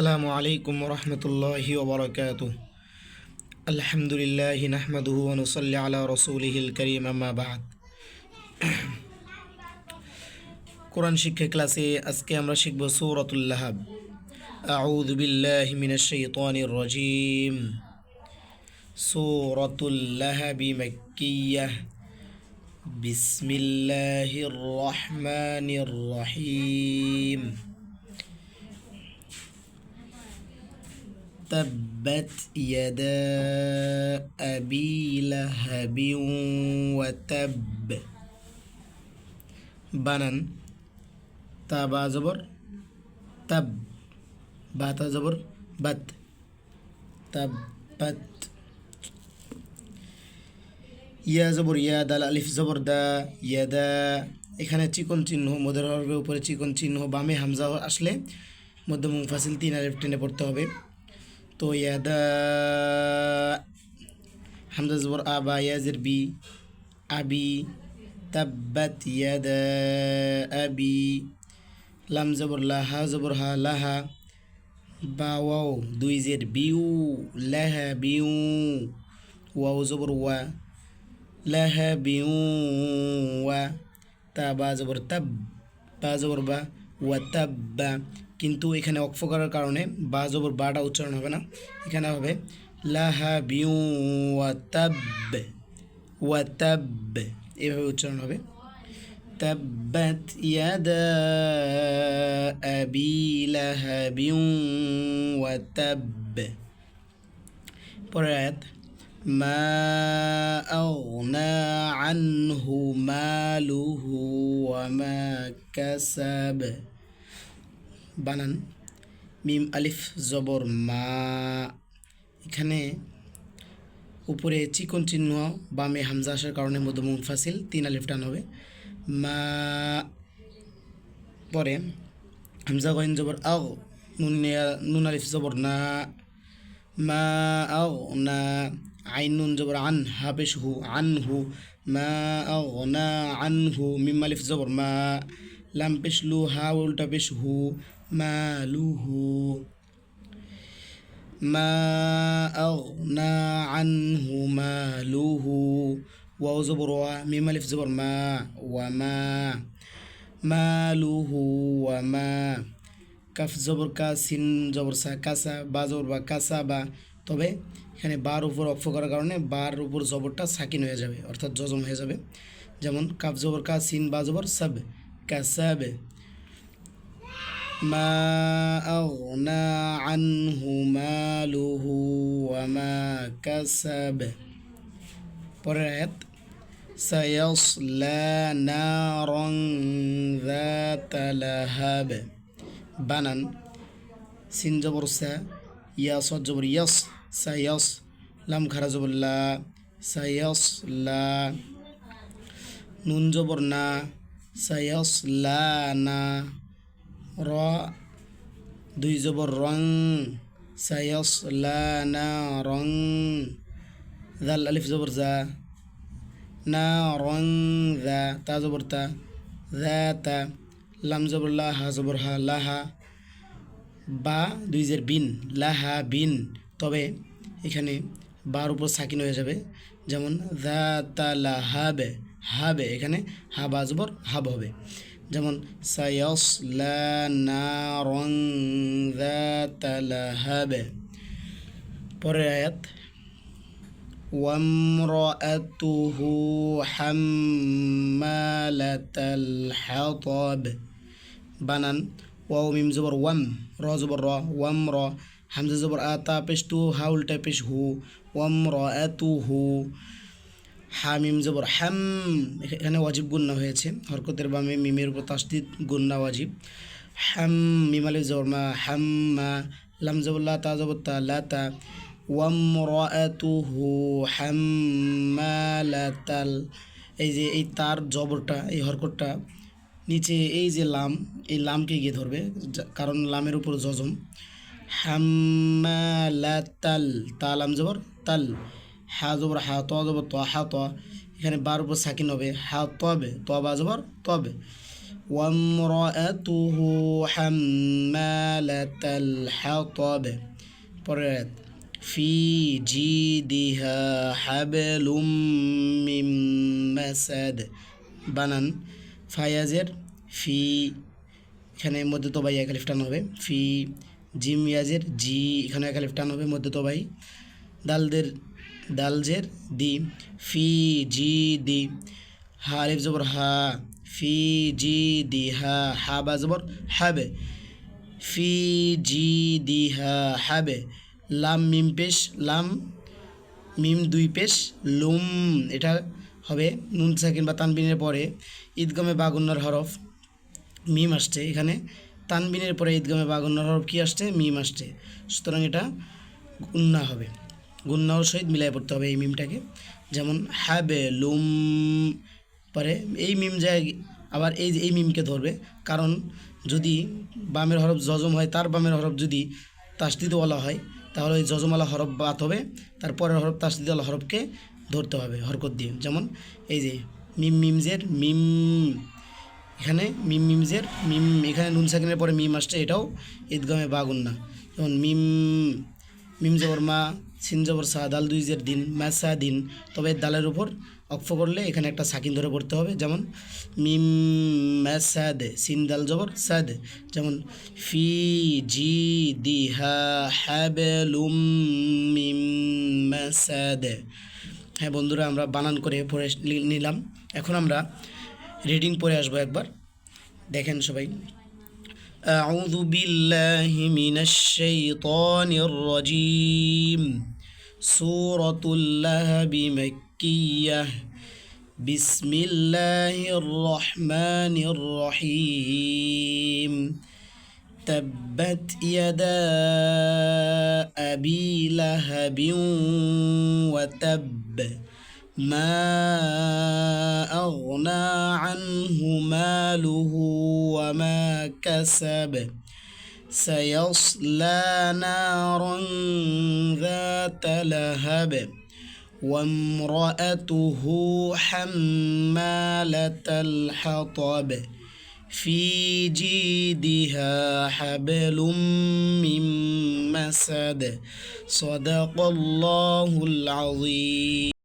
السلام عليكم ورحمة الله وبركاته الحمد لله نحمده ونصلي على رسوله الكريم أما بعد কোরআন শিক্ষা ক্লাসে আজকে আমরা শিখব সূরাতুল লাহাব আউযু বিল্লাহি মিনাশ শাইতানির রাজিম সূরাতুল লাহাবি মাক্কিয়াহ বিসমিল্লাহির রহমানির রহিম تبت يدا أبي لهب وتب বানান তা বা জবর তাব বা তা জবর বাত তাব্বাত ইয়া জবর ইয়া দাল আলিফ জবর দা ইয়াদা এখানে চিকন চিহ্ন মদের হরফের উপরে চিকন চিহ্ন বামে হামজা আসলে মধ্য মুফাসিল তিন আলিফ টেনে পড়তে হবে তো ইয়াদা হামজা জবর আবা ইয়াজের বি আবি তাব্বাত ইয়াদা আবি লাম জবর লাহা জবর হা লাহা বা ওয়াও দুই জের বিউ লাহা বিউ ওয়াও জবর ওয়া লাহা বিউ ওয়া তা বা জবর তাব বা জবর বা ওয়া তাব্বা কিন্তু এখানে অক্ফ করার কারণে বা জবর বাটা উচ্চারণ হবে না এখানে হবে লাহা বিউ ওয়া তাব ওয়া তাব এভাবে উচ্চারণ হবে تبت يدا أبي لهب وتب পরের আয়াত মা أغنى عنه ماله وما كسب বানান। মিম, আলিফ, জবর, মা। এখানে উপরে চিকন চিহ্ন, বামে হামজা আসার কারণে মধ্যম ফাসিল, তিন আলিফ টান হবে। মা, পরে হামজা, গইন, জবর, আও, নুন নুন, আলিফ, জবর, না। মা, আও, না। আইন, নুন, জবর, আন হা পেশ হু, আন হু। মা, আও, না, আন হু, মিম, আলিফ, জবর, মা। লাম, পেশ, লু, হা, উল্টা, পেশ, হু। মা লু হু ما أغنى عنه ماله واو زبر وا ميم ألف زبر ما وما ماله وما কাফ জবর কা সিন জবর সা কাসা বা জবর বা কাসা বা তবে এখানে বার উপর অক্ষ করার কারণে বার উপর জবরটা সাকিন হয়ে যাবে অর্থাৎ জজম হয়ে যাবে যেমন কাফ জবর কা সিন বা জবর সাব কাসাবে ما أغنى عنه ماله وما كسب পরের আয়াত سيصلى نارا ذات لهب বানান সিন জবর সা ইয়া সদ জবর ইয়াস সায়াস লাম খারা জবর লা সায়াস লা নুন জবর না সায়াস লা না র, দুই জবর রং সায়স না, রং জাল আলিফ জবর জা না, রং জা তা জবর তা জা তা, লাম জবর লা, হা জবর হা লাহা বা, দুই জের বিন লাহা বিন, তবে এখানে বার উপর সাকিন হয়ে যাবে, যেমন জা তা, লা হাবে হাবে এখানে হা, বা, জবর হাব হবে। যেমন সায়সলা নারং ذات لهب পরের আয়াত وامرأته حمالة الحطب বানান ওয়াও মিম জবর ওয়াম র জবর র ওয়াম র হামজা জবর আতা পেশ টু হা উল্টা পেশ হু ওয়াম র এতু হু হামিম জবর হাম, এখানে ওয়াজিব গুন্না হয়েছে। হরকতের বামে মিমের উপর তাসদিদ, গুন্না ওয়াজিব। হাম, মিম আলিফ জবর মা, হাম মা, লাম জবল্লা তা, জবর তা, লা তা। ওয়ামরাতুহু হাম্মালাতাল। এই যে এই তার জবরটা, এই হরকতটা, নিচে এই যে লাম, এই লামকে গিয়ে ধরবে কারণ লামের উপর জজম। হাম্মালাতাল, তা লাম জবর, তাল। হা জবর হা ত জবর ত হা ত এখানে বার উপর সাকিন হবে হা তবে ত বা জবর তবে وامرأته حمالة الحطب পরের আয়াত في جيدها حبل من مسد বানান ফায়াজের ফি এখানে মধ্যে তবাই একালিফ টান হবে ফি জিম ইয়াজের জি এখানে একালিফ টান হবে মধ্যে তবাই দালদের দালজের দি, ফি, জি, দি, হা, আলিফ জবর হা, ফি, জি, দি, হা হা, বা জবর হাবে। ফি, জি, দি, হা, হাবে। লাম, মিম, পেশ, লাম, মিম, দুই, পেশ, লুম, এটা হবে নুন, সাকিন বা তানবিনের পরে ঈদগমে বাগুন্নার হরফ, মিম আসছে এখানে। তানবিনের পরে ঈদগমে বাগুন্নার হরফ কী আসছে? মিম আসছে। সুতরাং এটা গুন্না হবে। গুন্নার সহিত মিলাই পড়তে হবে এই মিমটাকে। যেমন, হ্যাবে লুম পরে এই মিম যায়, আবার এই এই মিমকে ধরবে। কারণ, যদি বামের হরফ জজম হয়, তার বামের হরফ যদি তাসদিদওয়ালা হয়, তাহলে ওই জজমওয়ালা হরফ বাদ হবে। তারপরের হরফ তাসদিদওয়ালা হরফকে ধরতে হবে হরকত দিয়ে। যেমন, এই যে মিম মিমজের মিম, এখানে মিম মিমজের মিম, এখানে নুন সাকিনের পরে মিম আসছে, এটাও ঈদগামে বাগুন না যেমন, মিম মিম জবর মা সিন জবর সা দাল দুই জের দিন ম্যাসা দিন তবে দালের উপর অক্ষ করলে এখানে একটা সাকিন ধরে পড়তে হবে যেমন মিম ম্যাসাদ সিন দাল জবর সাদ যেমন ফি জি দি হা হ্যাবেলুম মিম ম্যাসাদ হ্যাঁ বন্ধুরা আমরা বানান করে পড়ে নি- নিলাম এখন আমরা রিডিং পড়ে আসবো একবার দেখেন সবাই أعوذ بالله من الشيطان الرجيم سورة اللهب مكية. بسم الله الرحمن الرحيم. تبت يدا أبي لهب وتب. ما أغنى عنه ماله وما كسب. سيصلى نارا ذات لهب وامرأته حمالة الحطب. في جيدها حبل من مسد. صدق الله العظيم.